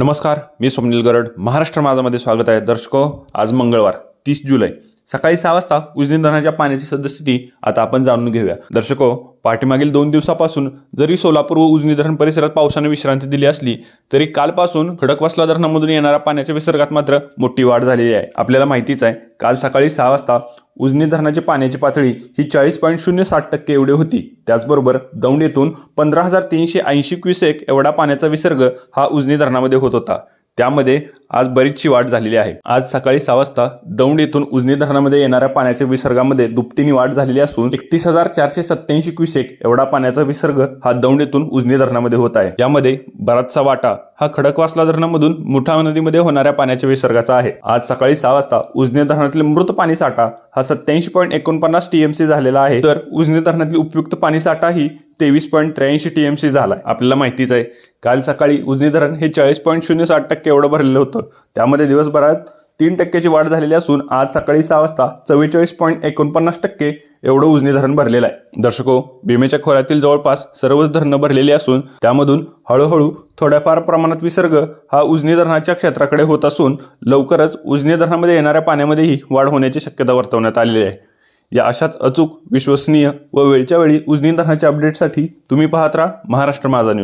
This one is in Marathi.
नमस्कार मी स्वप्नील गरड. महाराष्ट्र माझामध्ये स्वागत आहे. दर्शको आज मंगळवार तीस जुलै. सकाळी सहा वाजता उजनी धरणाच्या पाण्याची सद्यस्थिती आता आपण जाणून घेऊया. दर्शको पाठीमागील दोन दिवसापासून जरी सोलापूर व उजनी धरण परिसरात पावसाने विश्रांती दिली असली तरी कालपासून खडकवासला धरणामधून येणाऱ्या पाण्याच्या विसर्गात मात्र मोठी वाढ झालेली आहे. आपल्याला माहितीच आहे काल सकाळी सहा वाजता उजनी धरणाची पाण्याची पातळी ही चाळीस पॉईंट शून्य साठ टक्के एवढी होती. त्याचबरोबर दौंड येथून पंधरा हजार तीनशे ऐंशी क्युसेक एवढा पाण्याचा विसर्ग हा उजनी धरणामध्ये होत होता. त्यामध्ये आज बरीचशी वाढ झालेली आहे. आज सकाळी सहा वाजता दौंड येथून उजनी धरणामध्ये येणाऱ्या पाण्याच्या विसर्गामध्ये दुपटीने वाढ झालेली असून एकतीस हजार चारशे सत्याऐंशी क्युसेक एवढा पाण्याचा विसर्ग हा दौंड येथून उजनी धरणामध्ये होत आहे. यामध्ये बराचसा वाटा हा खडकवासला धरणामधून मुठा नदीमध्ये होणाऱ्या पाण्याच्या विसर्गाचा आहे. आज सकाळी सहा वाजता उजनी धरणातील मृत पाणी साठा हा सत्याऐंशी पॉईंट एकोणपन्नास टीएमसी झालेला आहे. तर उजनी धरणातील उपयुक्त पाणी साठा ही तेवीस पॉईंट त्र्याऐंशी टीएमसी झाला आहे आपल्याला माहितीच आहे काल सकाळी उजनी धरण हे चाळीस पॉईंट शून्य साठ टक्के एवढं भरलेलं होतं. त्यामध्ये दिवसभरात तीन टक्क्याची वाढ झालेली असून आज सकाळी सहा वाजता चव्वेचाळीस पॉईंट एकोणपन्नास टक्के एवढं उजनी धरण भरलेलं आहे. दर्शको भीमेच्या खोऱ्यातील जवळपास सर्वच धरणं भरलेली असून त्यामधून हळूहळू थोड्याफार प्रमाणात विसर्ग हा उजनी धरणाच्या क्षेत्राकडे होत असून लवकरच उजनी धरणामध्ये येणाऱ्या पाण्यामध्येही वाढ होण्याची शक्यता वर्तवण्यात आलेली आहे. या अशाच अचूक विश्वसनीय व वेळच्या वेळी उजनी धरणाच्या अपडेटसाठी तुम्ही पाहत राहा महाराष्ट्र माझा न्यूज